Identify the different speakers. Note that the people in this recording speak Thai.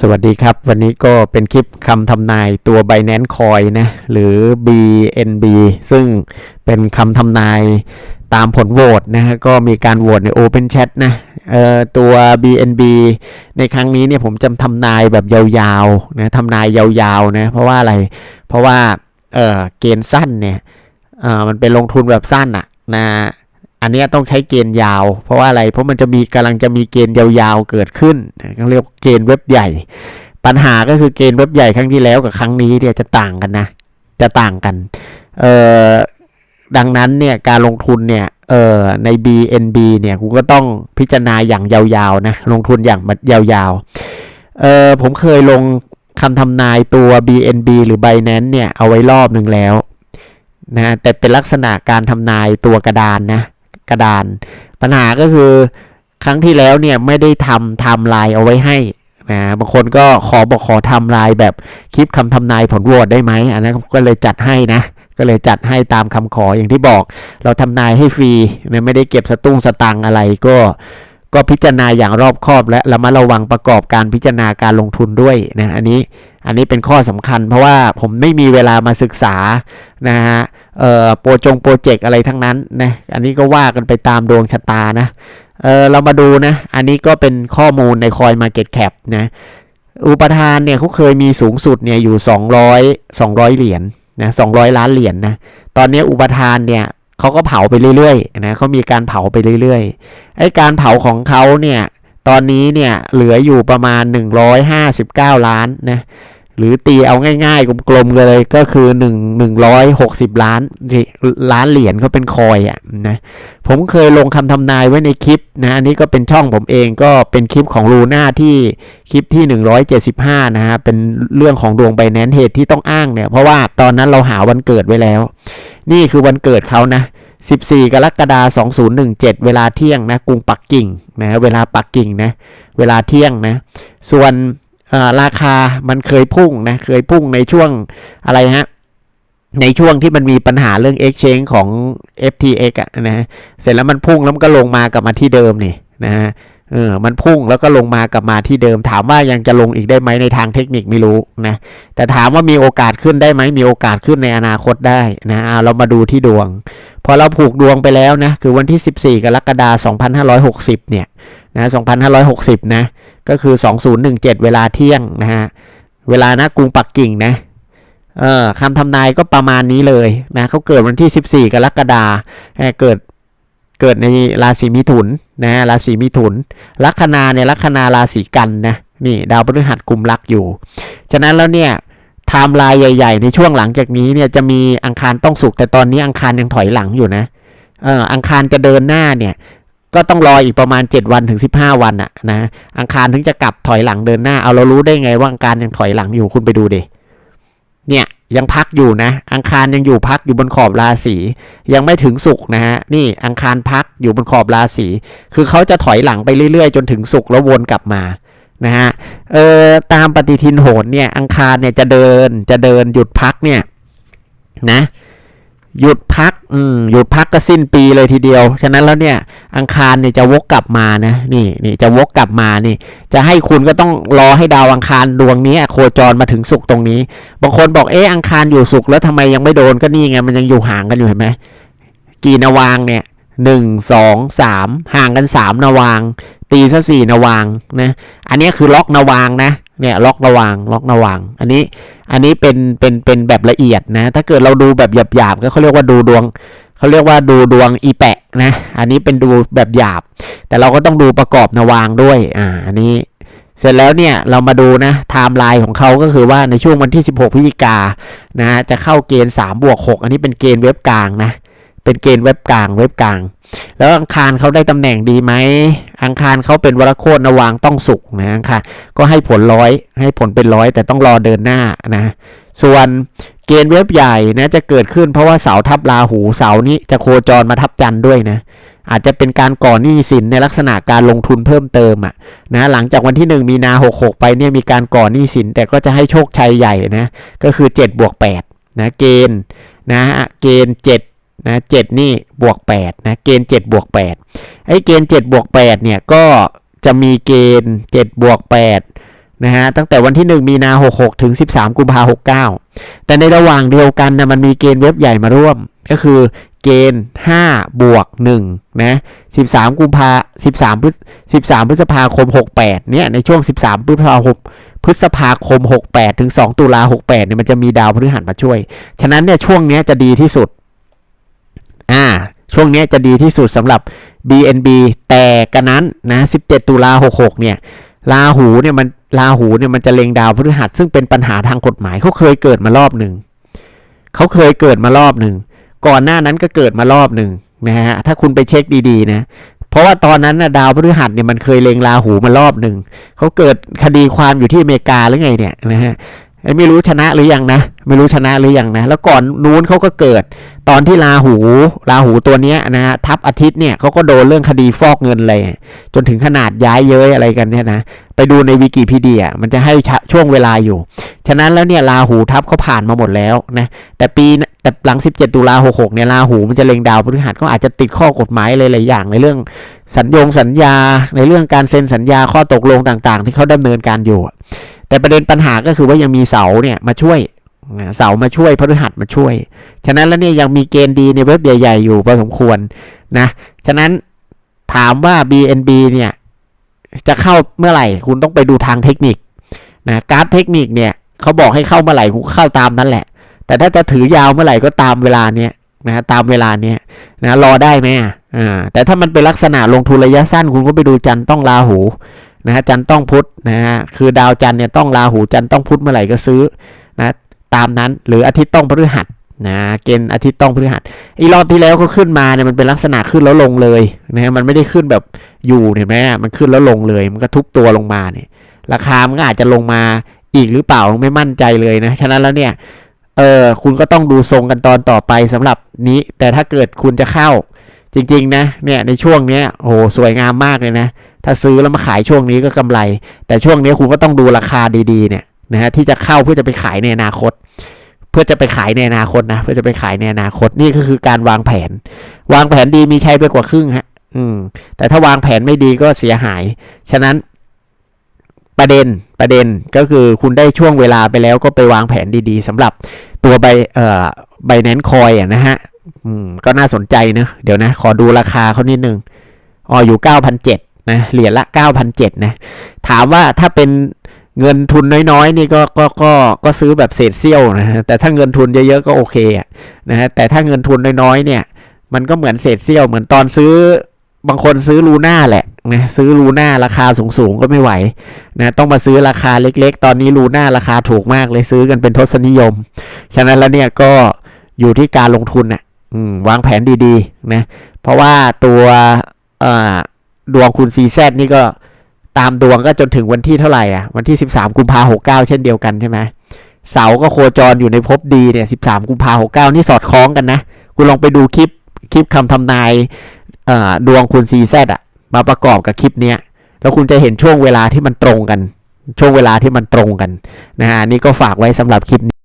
Speaker 1: สวัสดีครับ วันนี้ก็เป็นคลิปคำทำนายตัว Binance Coin นะ หรือ BNB ซึ่งเป็นคำทำนายตามผลโหวตนะฮะก็มีการโหวตใน Open Chat นะเอ่อตัว BNB ในครั้งนี้เนี่ยผมจำทำนายแบบยาวๆนะทำนายยาวๆนะเพราะว่าอะไร เพราะว่าเออเกณฑ์สั้นเนี่ยเอ่อมันเป็นลงทุนแบบสั้นอะนะ อันนี้ต้องใช้เกณฑ์ยาว เพราะว่าอะไร เพราะมันจะมีกำลังจะมีเกณฑ์ยาวๆเกิดขึ้นนะเขาเรียกว่าเกณฑ์เว็บใหญ่ ปัญหาก็คือเกณฑ์เว็บใหญ่ครั้งที่แล้วกับครั้งนี้เนี่ยจะต่างกันนะ จะต่างกัน เอ่อ ดังนั้นเนี่ยการลงทุนเนี่ย เอ่อ ใน BNB เนี่ยกูก็ต้องพิจารณาอย่างยาวๆนะ ลงทุนอย่างยาวๆ เอ่อ ผมเคยลงคำทำนายตัว BNB หรือ Binance เนี่ยเอาไว้รอบหนึ่งแล้วนะแต่เป็นลักษณะการทำนายตัวกระดานนะ กระดาน ปัญหาก็คือครั้งที่แล้วเนี่ยไม่ได้ทำไทม์ไลน์เอาไว้ให้นะบางคนก็ขอบอกขอทำลายแบบคลิปคำทำนายผลโหวตได้ไหมอันนั้นก็เลยจัดให้นะ ก็เลยจัดให้ตามคำขออย่างที่บอก เราทำนายให้ฟรีนะไม่ได้เก็บสตุ้งสตังอะไรก็ก็พิจารณาอย่างรอบคอบและระมัดระวังประกอบการพิจารณาการลงทุนด้วยนะอันนี้ อันนี้เป็นข้อสำคัญเพราะว่าผมไม่มีเวลามาศึกษานะฮะเอ่อโปรจงโปรเจกต์อะไรทั้งนั้นนะอันนี้ก็ว่ากันไปตามดวงชะตานะเออเรามาดูนะ อันนี้ก็เป็นข้อมูลในคอยมาเก็ตแคปนะอุปทานเนี่ยเขาเคยมีสูงสุดเนี่ยอยู่ 200 200 เหรียญนนะ200 ล้านเหรียญนนะตอนนี้อุปทานเนี่ยเขาก็เผาไปเรื่อยๆนะเขามีการเผาไปเรื่อยๆไอ้การเผาของเขาเนี่ย ตอนนี้เนี่ยเหลืออยู่ประมาณ 159 ล้านนะ หรือตีเอาง่ายๆ กลมๆเลยก็คือ 1 160 ล้านล้านเหรียญเขาเป็นคอยอะนะ ผมเคยลงคำทำนายไว้ในคลิปนะ อันนี้ก็เป็นช่องผมเองก็เป็นคลิปของลูน่าที่คลิปที่ 175 นะฮะ เป็นเรื่องของดวงใบแนนเหตุที่ต้องอ้างเนี่ย เพราะว่าตอนนั้นเราหาวันเกิดไว้แล้ว นี่คือวันเกิดเขานะ 14 กรกฎาคม 2017 เวลาเที่ยงนะกรุงปักกิ่งนะเวลาปักกิ่งนะเวลาเที่ยงนะส่วนราคามันเคยพุ่งนะเคยพุ่งในช่วงอะไรฮะในช่วงที่มันมีปัญหาเรื่อง exchange ของ FTX อะนะเสร็จแล้วมันพุ่งแล้วมันก็ลงมากลับมาที่เดิมนี่นะฮะเออมันพุ่งแล้วก็ลงมากลับมาที่เดิม ถามว่ายังจะลงอีกได้ไหมในทางเทคนิคไม่รู้นะแต่ถามว่ามีโอกาสขึ้นได้ไหมมีโอกาสขึ้นในอนาคตได้นะเอาเรามาดูที่ดวง พอเราผูกดวงไปแล้วนะคือวันที่ 14 กรกฎาคม2560 เนี่ยนะ2560 นะ ก็คือ 2017 เวลาเที่ยงนะฮะเวลานะกรุงปักกิ่งนะเออคำทำนายก็ประมาณนี้เลยนะเขาเกิดวันที่ 14 กรกฎาคมเกิดเกิดในราศีมิถุนนะราศีมิถุน ลัคนาเนี่ยลัคนาราศีกันนะนี่ดาวพฤหัสกลุ่มรักอยู่ ฉะนั้นแล้วเนี่ย ไทม์ไลน์ใหญ่ ๆ ในช่วงหลังจากนี้เนี่ยจะมีอังคารต้องสุกแต่ตอนนี้อังคารยังถอยหลังอยู่นะเอออังคารจะเดินหน้าเนี่ยก็ต้องรออีกประมาณ 7 วันถึง 15 วันอะนะอังคารถึงจะกลับถอยหลังเดินหน้าเอาเรารู้ได้ไงว่าอังคารยังถอยหลังอยู่คุณไปดูดิเนี่ยยังพักอยู่นะ อังคารยังอยู่พักอยู่บนขอบราศียังไม่ถึงสุกนะฮะนี่อังคารพักอยู่บนขอบราศีคือเขาจะถอยหลังไปเรื่อยๆ จนถึงสุกแล้ววนกลับมา นะฮะเออตามปฏิทินโหรเนี่ยอังคารเนี่ยจะเดินจะเดินหยุดพักเนี่ยนะหยุดพักอืมหยุดพักก็สิ้นปีเลยทีเดียว ฉะนั้นแล้วเนี่ยอังคารเนี่ยจะวกกลับมานะนี่นี่จะวกกลับมานี่ จะให้คุณก็ต้องรอให้ดาวอังคารดวงนี้โคจรมาถึงสุกตรงนี้ บางคนบอกเอ๊ะอังคารอยู่สุกแล้วทำไมยังไม่โดนก็นี่ไงมันยังอยู่ห่างกันอยู่เห็นไหมกี่นาวางเนี่ยหนึ่งสองสามห่างกันสามนาวาง ตีซะสี่นวางนะอันนี้คือล็อกนวางนะเนี่ยล็อกนวางล็อกนวาง อันนี้อันนี้เป็นเป็นเป็นแบบละเอียดนะ ถ้าเกิดเราดูแบบหยาบๆก็เขาเรียกว่าดูดวงเขาเรียกว่าดูดวงอีแปะนะอันนี้เป็นดูแบบหยาบ แต่เราก็ต้องดูประกอบนวางด้วยอ่าอันนี้เสร็จแล้วเนี่ยเรามาดูนะไทม์ไลน์ของเขาก็คือว่าในช่วงวันที่ 16พฤศจิกานะฮะจะเข้าเกณฑ์3บวก6อันนี้เป็นเกณฑ์เว็บกลางนะ เป็นเกณฑ์เว็บกลางเว็บกลาง แล้วอังคารเขาได้ตำแหน่งดีไหมอังคารเขาเป็นวรโคตรนวางต้องสุกนะอังคารก็ให้ผลร้อยให้ผลเป็นร้อยแต่ต้องรอเดินหน้านะส่วนเกณฑ์เว็บใหญ่นะจะเกิดขึ้นเพราะว่าเสาทับราหูเสานี้จะโคจรมาทับจันทร์ด้วยนะอาจจะเป็นการก่อหนี้สินในลักษณะการลงทุนเพิ่มเติมอะนะหลังจากวันที่ 1 มีนา66 ไปเนี่ยมีการก่อหนี้สิน แต่ก็จะให้โชคชัยใหญ่นะก็คือ7บวก8นะเกณฑ์นะเกณฑ์7 นะ7นี่บวก8นะเกณฑ์7บวก8ไอ้เกณฑ์7บวก8เนี่ยก็จะมีเกณฑ์7บวก8นะฮะตั้งแต่วันที่ 1 มีนา66 ถึง 13 กุมภา69 แต่ในระหว่างเดียวกันนะมันมีเกณฑ์เว็บใหญ่มาร่วม ก็คือเกณฑ์5บวก1นะ13 กุมภา13พฤษ13 พฤษภาคม 68 เนี่ยในช่วง 13 พฤษภาคมพฤษภาคม 68 ถึง 2 ตุลา68เนี่ยมันจะมีดาวพฤหัสมาช่วย ฉะนั้นเนี่ยช่วงนี้จะดีที่สุด อ่าช่วงนี้จะดีที่สุดสำหรับ BNB แต่กันนั้นนะ 17 ตุลา66 เนี่ยลาหูเนี่ยมันลาหูเนี่ยมันจะเล็งดาวพฤหัสซึ่งเป็นปัญหาทางกฎหมายเขาเคยเกิดมารอบหนึ่งเขาเคยเกิดมารอบหนึ่งก่อนหน้านั้นก็เกิดมารอบหนึ่งนะฮะถ้าคุณไปเช็คดีๆนะเพราะว่าตอนนั้นนะดาวพฤหัสเนี่ยมันเคยเล็งราหูมารอบหนึ่งเขาเกิดคดีความอยู่ที่อเมริกาหรือไงเนี่ยนะฮะ ไม่รู้ชนะหรือยังนะ ไม่รู้ชนะหรือยังนะ แล้วก่อนนู้นเขาก็เกิด ตอนที่ราหูราหูตัวเนี้ยนะฮะทับอาทิตย์เนี่ยเขาก็โดนเรื่องคดีฟอกเงินเลยจนถึงขนาดย้ายเย้ยอะไรกันเนี่ยนะไปดูในวิกิพีเดียมันจะให้ชะช่วงเวลาอยู่ ฉะนั้นแล้วเนี่ยราหูทับเขาผ่านมาหมดแล้วนะแต่ปีแต่หลัง 17 ตุลา66เนี่ยราหูมันจะเล็งดาวพฤหัสก็อาจจะติดข้อกฎหมายหลายๆอย่างในเรื่องสัญญงสัญญาในเรื่องการเซ็นสัญญาข้อตกลงต่าง ๆ ที่เขาดำเนินการอยู่ แต่ประเด็นปัญหาก็คือว่ายังมีเสาเนี่ยมาช่วยเสามาช่วยพฤหัสมาช่วย ฉะนั้นแล้วเนี่ยยังมีเกณฑ์ดีในเว็บใหญ่ ๆ อยู่พอสมควรนะ ฉะนั้นถามว่า BNB เนี่ยจะเข้าเมื่อไหร่ คุณต้องไปดูทางเทคนิคนะการเทคนิคเนี่ยเขาบอกให้เข้าเมื่อไหร่คุณเข้าตามนั้นแหละ แต่ถ้าจะถือยาวเมื่อไหร่ก็ตามเวลาเนี้ยนะตามเวลาเนี้ยนะรอได้ไหมอ่าแต่ถ้ามันเป็นลักษณะลงทุนระยะสั้นคุณก็ไปดูจันต้องราหู นะฮะจันต้องพุธนะฮะคือดาวจันเนี่ยต้องราหูจันต้องพุธเมื่อไหร่ก็ซื้อนะตามนั้นหรืออาทิตย์ต้องพฤหัสนะเกณฑ์อาทิตย์ต้องพฤหัสอีรอบที่แล้วก็ขึ้นมาเนี่ยมันเป็นลักษณะขึ้นแล้วลงเลยนะฮะมันไม่ได้ขึ้นแบบอยู่เห็นไหมอะมันขึ้นแล้วลงเลย มันก็ทุบตัวลงมาเนี่ยราคามันก็อาจจะลงมาอีกหรือเปล่าไม่มั่นใจเลยนะฉะนั้นแล้วเนี่ยเออคุณก็ต้องดูทรงกันตอนต่อไปสำหรับนี้ แต่ถ้าเกิดคุณจะเข้าจริงๆนะเนี่ยในช่วงเนี้ยโอ้โหสวยงามมากเลยนะ ถ้าซื้อแล้วมาขายช่วงนี้ก็กำไร แต่ช่วงนี้คุณก็ต้องดูราคาดีๆเนี่ยนะฮะที่จะเข้าเพื่อจะไปขายในอนาคต เพื่อจะไปขายในอนาคตนะเพื่อจะไปขายในอนาคตนี่ก็คือการวางแผน วางแผนดีมีใช้ไปกว่าครึ่งฮะอืม แต่ถ้าวางแผนไม่ดีก็เสียหาย ฉะนั้นประเด็นประเด็นก็คือคุณได้ช่วงเวลาไปแล้วก็ไปวางแผนดีๆสำหรับตัวใบเอ่อใบแนนคอยอะนะฮะอืมก็น่าสนใจนะเดี๋ยวนะ ขอดูราคาเขานิดนึงอ๋ออยู่9,700นเจ็ดะเหรียญละ 9,700นะถามว่าถ้าเป็นเงินทุนน้อยๆนี่ก็ก็ก็ก็ซื้อแบบเศษเสี้ยวนะแต่ถ้าเงินทุนเยอะๆก็โอเคอะนะฮะแต่ถ้าเงินทุนน้อยๆเนี่ยมันก็เหมือนเศษเสี้ยวเหมือนตอนซื้อบางคนซื้อลูน่าแหละนะซื้อลูน่าราคาสูงๆก็ไม่ไหวนะต้องมาซื้อราคาเล็กๆ ตอนนี้ลูน่าราคาถูกมากเลยซื้อกันเป็นทศนิยม ฉะนั้นแล้วเนี่ยก็อยู่ที่การลงทุนน่ะวางแผนดีๆนะเพราะว่าตัวอ่อ ดวงคุณซีแซนี่ก็ตามดวงก็จนถึงวันที่เท่าไหร่อะ วันที่ 13 กุมภาหกเก้าเช่นเดียวกันใช่ไหมเสาก็โคจรอยู่ในภพดีเนี่ย 13 กุมภาหกเก้านี่สอดคล้องกันนะ คุณลองไปดูคลิปคลิปคำทำนายดวงคุณซีแซอะ มาประกอบกับคลิปเนี้ย แล้วคุณจะเห็นช่วงเวลาที่มันตรงกัน ช่วงเวลาที่มันตรงกันนะฮะนนี่ก็ฝากไว้สำหรับคลิปนี้